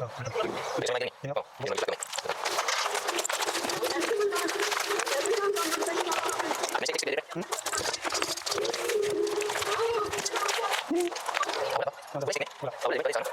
Mantap. Mantap. Mantap. Mantap. Mantap. Mantap. Mantap.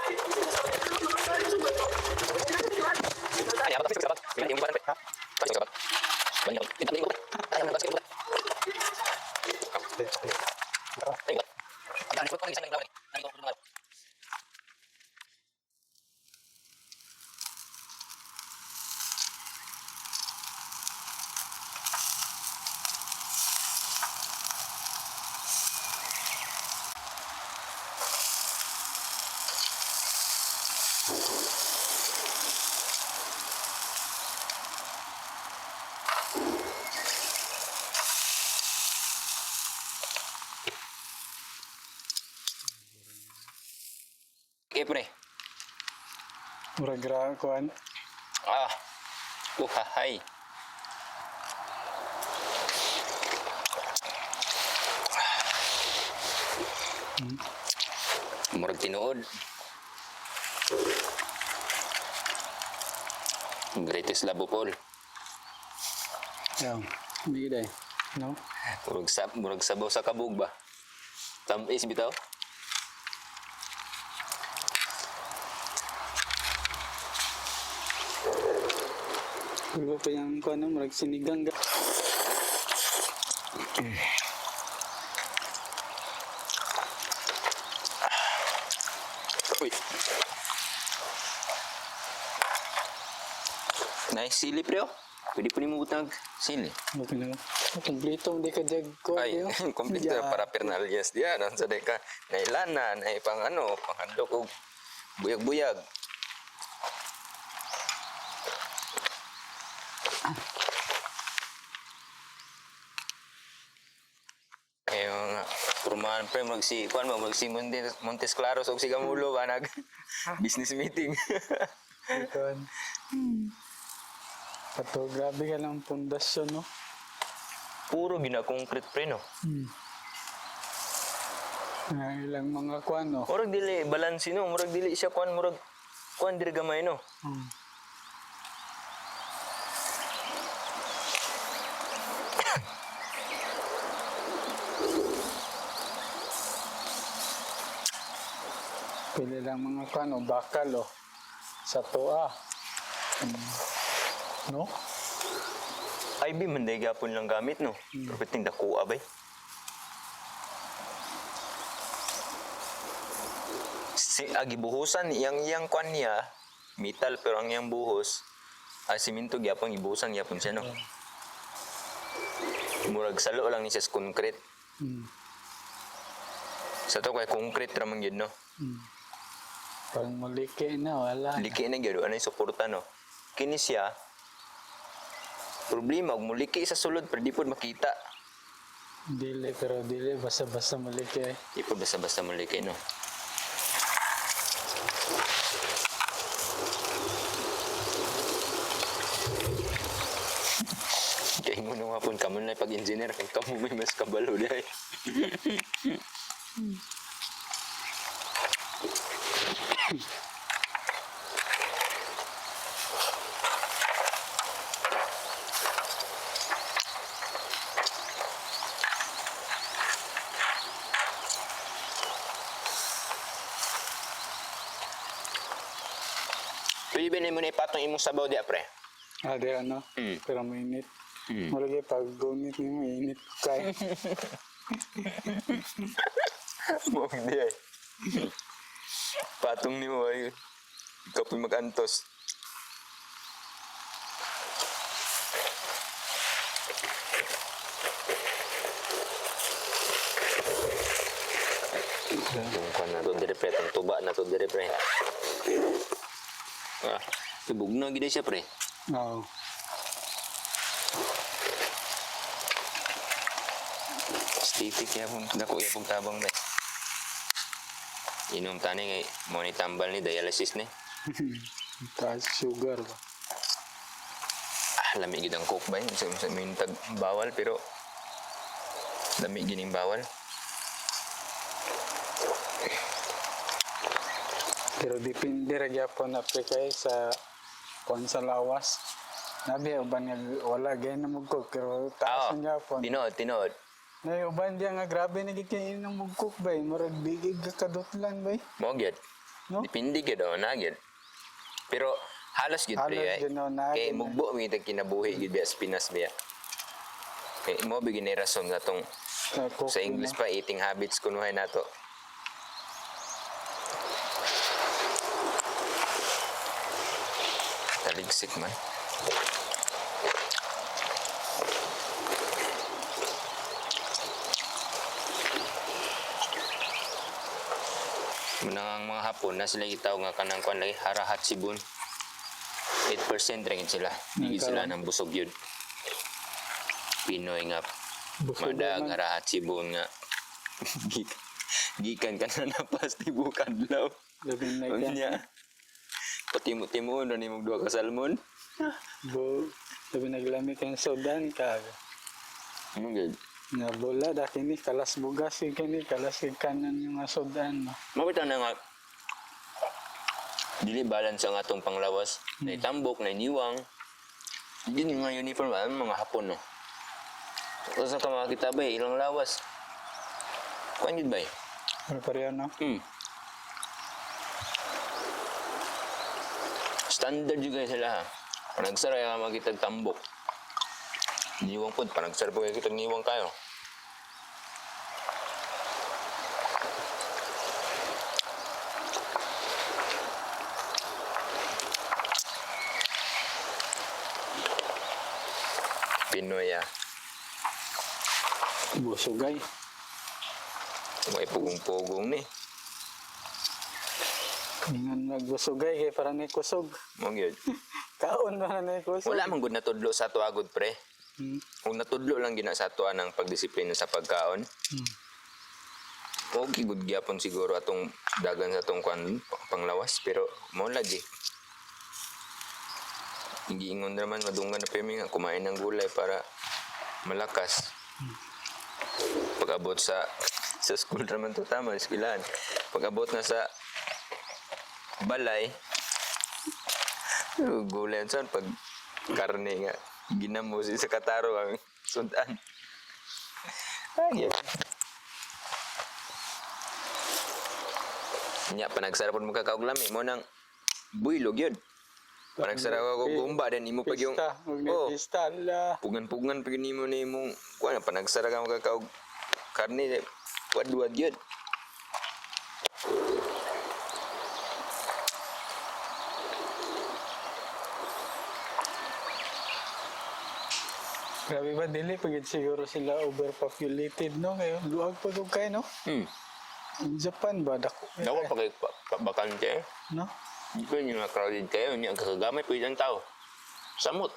Murag ra kuan. Ah. Uhahay. Murag tinuod. Greatest labo Paul. Yaw. Hindi. No? Murag sa murag sabaw sa kabog ba? Tamis bitaw. Wala pa yung kuan no, murag sinigang. ga- Uy. Nice sili pre oh. Pwede po ni mo butang sili. Okay na. Kompleto hindi ka jag kuan. Ay, yo. kompleto Ya. para pernalias dia nan sa deka na ilana na pang ano, panghandok og buyag-buyag. Ay, mga kurmahan pre, magsi, kuan mo, magsi Montes, Montes Claros og Sigamulo ba nag business meeting. Kuan. Kato, grabe ka lang pundasyon, no? Puro gina-concrete pre, no? Hmm. Nga ilang mga kuan, no? Murag dili balansi no, murag dili siya kuan murag kuan diri gamay no. Hmm. Pili lang mga kuan, no? Bakal, oh. Sa toa. No? IB man day gapon lang gamit no. Pero piting dako abay. Si agibuhusan iyang iyang kuan niya metal pero ang iyang buhos ah, siminto gyapon ibuhusan gyapon siya no. Murag salo lang ni siya sa concrete. Hmm. Sa to kay concrete ra man gyud no. Hmm. Pag maliki na, wala. na. Liki na gyud anay suporta no. Kini siya problema ug muliki sa sulod pero di pod makita. Dili, pero dili. Basta-basta maliki, eh. Di po basta-basta maliki, no? Kaya mo nung hapon, kamo na pag-engineer, kung kamo may mas kabalo dahil. Ba mo na ipatong imong sabaw di, pre? Ah, di ano? Hmm. Pero mainit. Hmm. Malagi pag gunit mo, mainit kay. Huwag di ay. Patong ni mo ay. Ikaw po'y mag-antos. Yung kwan na to dire pre, tuba na to dire pre. Ah, tubog na gid siya pre. Oo. Stitik ya pun dako ya pun tabang ba. Inom tani ngay mo ni tambal ni dialysis ni. Taas sugar ba? Ah, lami gid ang coke ba yun? Sa, mintag bawal pero lami gining bawal. Pero depende ra gyapon na pre kay sa kon sa lawas. Nabi uban nga wala gay na mugkok pero taas ang gyapon. Tinood, tinood. Na uban diya nga grabe na gikain ng mugkok bay, murag bigig ka kadutlan bay. Mo gyud. No? Depende gyud oh, na gyud. Pero halos gyud pre ay. no, na Kay mugbo mi tag kinabuhi gyud biya Pinas biya. Kay mo bigyan ni rason nga tong sa English pa eating habits kunuhay nato. Taligsik man. Munang ang mga hapon na sila itaw nga kanang kwan lagi harahat sibun. 8% rin sila. Hindi sila ng busog yun. Pinoy nga madag harahat sibun nga. Gik- Gikan ka na napas ti bukadlaw. Labi na. Patimo-timo na ni duha ka salmon. Bo, labi naglami kang sodan ka. Ano gud? Nga bola da kini kalas bugas kay kini kalas kay kanan yung sodan no. Mabita na nga dili balance ang atong panglawas. Na itambok, na iniwang. Yung nga uniform, ah, mga hapon, no? Kung sa ka makakita ba, eh, ilang lawas. Kuan yun ba eh? Pero pareho no. Hmm. Standard juga sila ha. Panagsara ka makitag tambok. Niwang po, panagsara kayo kitag niwang kayo. Pinoy ah. Busugay. May pugong-pugong ni. Ingon magbusugay kay para ni kusog. Mong yun. Kaon ba na ni kusog? Wala man gud natudlo sa ato agod pre. Hmm. Kung natudlo lang gina sa ato ng pagdisiplina sa pagkaon, Hmm. okay good gyapon siguro atong dagan sa atong kwan panglawas pero mo lagi. Hindi ingon naman madunggan na pemi nga kumain ng gulay para malakas. Pag-abot sa sa school naman to tama, eskwelahan. Pag-abot na sa balay, gulay saan pag karne nga ginamo si sa kataro ang sundan. Ay, Nya panagsarapon mo kakaoglami mo nang builog yun. Panagsara ko gumba din imo pag yung Pista, oh, pista. Ala. pugan-pugan pag nimo ni mo kuan panagsara ka mo kakaog karne wad-wad yun. Grabe ba dili pagit siguro sila overpopulated no kayo luag pa kog kay no. Hmm. Ang Japan ba dako. Dawa pa kay bakante no. Ko yung crowded kayo, niya ang kakagamay po yung tao. Samot.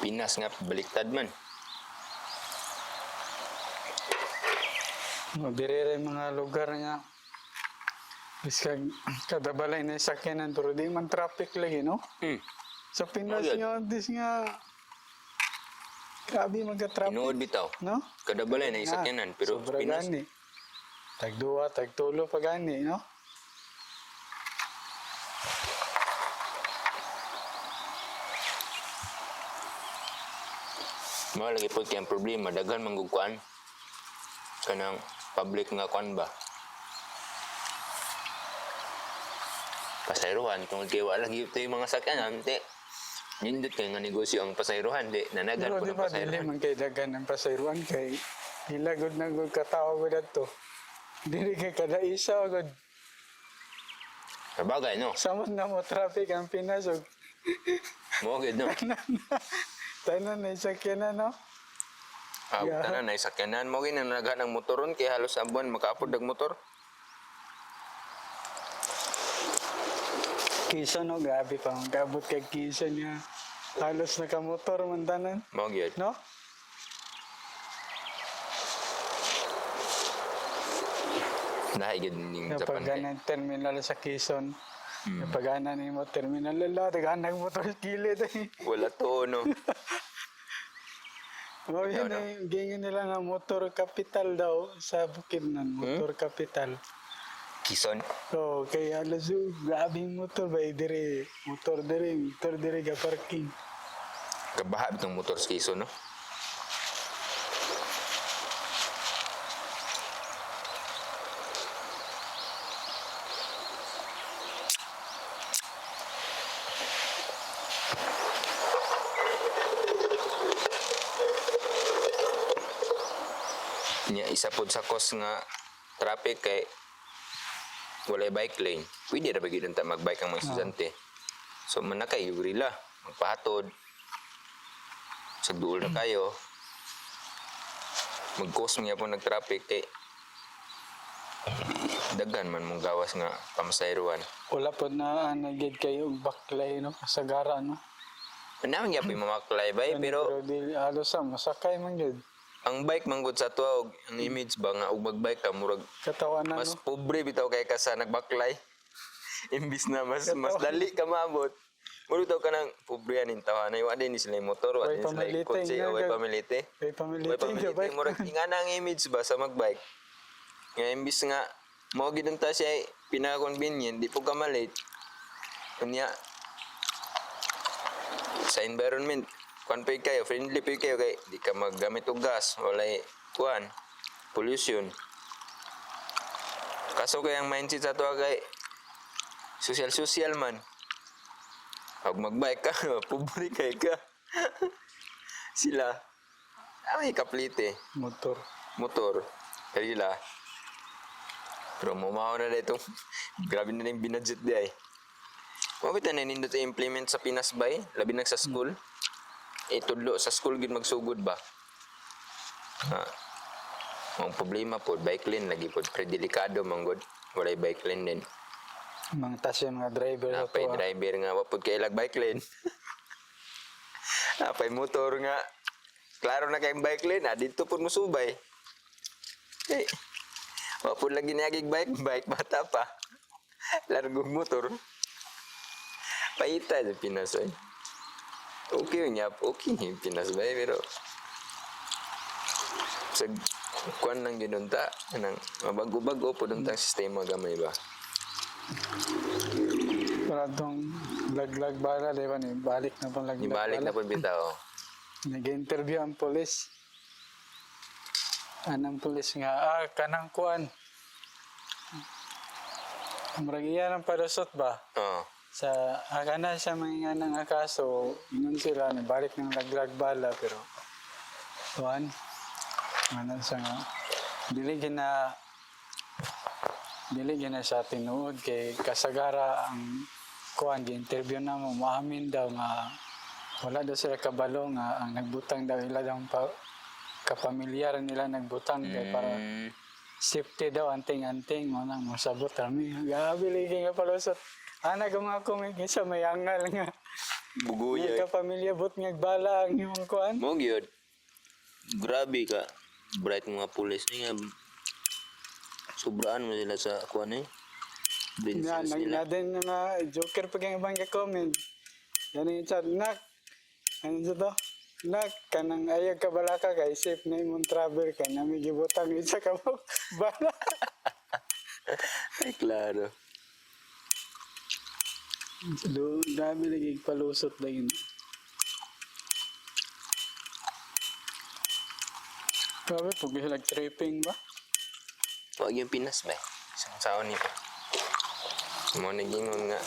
Pinas nga, baliktad man. No, dire rin mga lugar nga Bis kag kada balay na sakyanan pero di man traffic lagi no. Hmm. Sa Pinas Oh, nga dis nga grabe magka-traffic Tinuod bitaw. no. Kada balay na isakyanan, pero Sobra Pinas, gani. Tagduwa, tagtulo pa gani, no? mga lagi po kayang problema, daghan manggugkuan. Kanang public nga kuan ba. Pasayruhan, tungkol kayo wala ito yung mga sakyanan, di. Nindot kayo nga negosyo ang pasayruhan, di. Nanagan di ng ba dili pasayruhan. man kay dagan ng pasayruan kay hilagod na gud katawo gud adto. Dili kay kada isa gud. Sabagay, no? Samot na mo traffic ang Pinas ug Mugid, no? tanan na sakyanan no. Ah, Yeah. tanan na isakyanan mo gina naghan ng motoron kay halos ang buwan makaapod ng motor. Quezon no grabe pa ang kabot kay Quezon nga halos nakamotor man tanan, Mo gyud. no? Gyud ning Japan. Ganang terminal sa Quezon, kapag ganan mo terminal, lala, taganang motor sa kilid eh. Wala to no. Oh, yun eh, ganyan nila nga motor capital daw sa Bukidnon, motor capital. Kison. So, kaya alas yun, grabe yung motor ba, dire, motor dire, motor dire ka parking. Kabaha itong motor sa Quezon, no? Nya isa pod sa cause nga traffic kay walay bike lane. Pwede ra ba gyud ta magbike ang mga estudyante. So manakay la magpahatod. Sa duol na kayo. Mag-cause niya po nag-traffic kay daghan man mong gawas nga pamasayruan. Wala po na nagid kayo baklay, no, kasagara, no. Naman niya po yung mamaklay bay, pero Pero di, alos sa, masakay man yun. Ang bike manggod sa tuwa, og ang image ba nga, ug magbike ka, murag Katawanan, mas no. pobre bitaw kay ka sa nagbaklay. Imbis na mas mas dali ka maabot. Muro daw ka ng pobre yan yung tawa na iwa din ni sila yung motor, wa din sila yung pamilite, kotse, nga, o way gag- pamilite. Kay pamilya Way pamilite, murag nga na ang image ba sa magbike. Nga imbis nga, mo gid ta siya pinaka-convenient, di po ka malate. Kunya, sa environment, kuan pa kayo, friendly pa kayo kay di ka maggamit og gas, walay kuan, pollution. Kaso kay ang mindset sa tuwa kay social-social man. Pag magbike ka, pobre kay ka. Sila, ay kaplite, Motor. motor, kanila. Pero mumaw na dito. Grabe na yung binadget di ay. Mabit na nindot sa implement sa Pinas bay, labi na sa school. Eh, tudlo sa school gid magsugod ba? Ha. Ang problema po, bike lane lagi po predelikado manggod. Walay bike lane din. Mga tas yung mga driver sa Napay to. ah. driver nga wapod kay ilag bike lane. Napay motor nga. Klaro na kay bike lane, ah, dito po musubay. Eh, wapod lagi niyagig bike, bike bata pa. Largong motor. Paita sa Pinas ay. Okay yun niya, okay yung Pinas ba eh, pero sa kuan lang ginunta, nang mabago-bago po dun tang sistema gamay ba? Paradong laglag bala, di ba? ni Balik na pang laglag Ibalik na bala. po bitaw. Nag-interview ang polis. Anang polis nga, ah, kanang kuan. Murag iya ng palusot ba? Oo. Sa akana siya mga nang akaso, ingon sila, nabalik ng laglag bala, pero kuan, ano siya nga, dili na dili na siya tinuod kay kasagara ang kuan di interview na mo maamin daw nga wala daw sila kabalo nga ang nagbutang daw ila daw pa kapamilyar nila nagbutang kay para Mm, safety daw anting-anting mo nang masabot kami gabi lagi nga palusot ana ko mga kumig sa may angal nga buguya. Nga kapamilya bot nga bala ang imong kuan Mo gyud. Grabe ka. Bright mga pulis ni nga. Sobraan mo sila sa kuan eh. nga Princess nag nila. na din nga joker pag ang ibang comment yan yung chat nak ano sa to nak kanang ayag ka bala ka kay safe na imong travel kay nami gibutang isa ka mo bala Ay, klaro. Do dami lagi palusot lagi Grabe, pag sila tripping ba? Wag yung Pinas ba? Isang saon ni pa. Mo nagingon nga.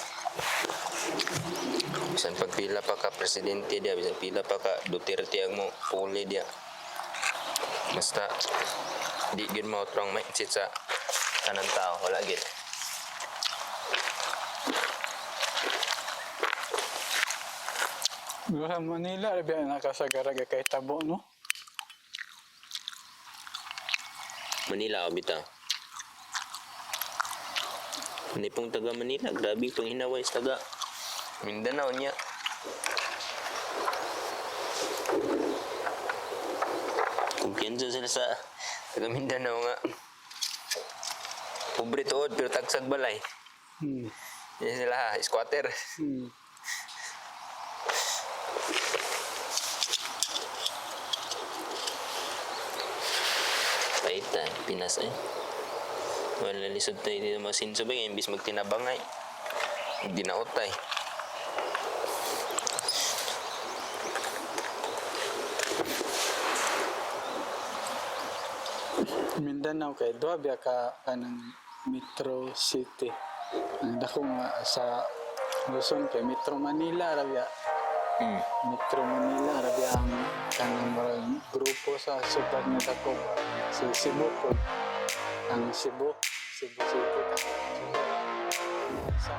Bisan pagpila pa ka presidente dia, bisan pila pa ka Duterte ang mo puli dia. Basta di gyud mo trong mindset sa kanang tao, wala gid. Sa Manila, rabi ang nakasagaraga kay tabo, no? Manila o bitaw. Hindi pong taga Manila. Grabe pang hinaway sa taga Mindanao niya. Kumpiyansa sila sa taga Mindanao nga. Pobre tuod pero tagsag balay. Hmm. Yan sila squatter. Hmm. Ta, Pinas eh. Wala lisod tayo dito mga sinsubay. Imbis magtinabangay. Hindi na utay. Mindanao kay duha biya ka kanang Metro City. Dako nga sa Luzon kay Metro Manila ra biya. Hmm. Metro Manira ra biya ang kanang grupo sa syudad nga dako si Cebu po. Ang Cebu, Cebu City. Sa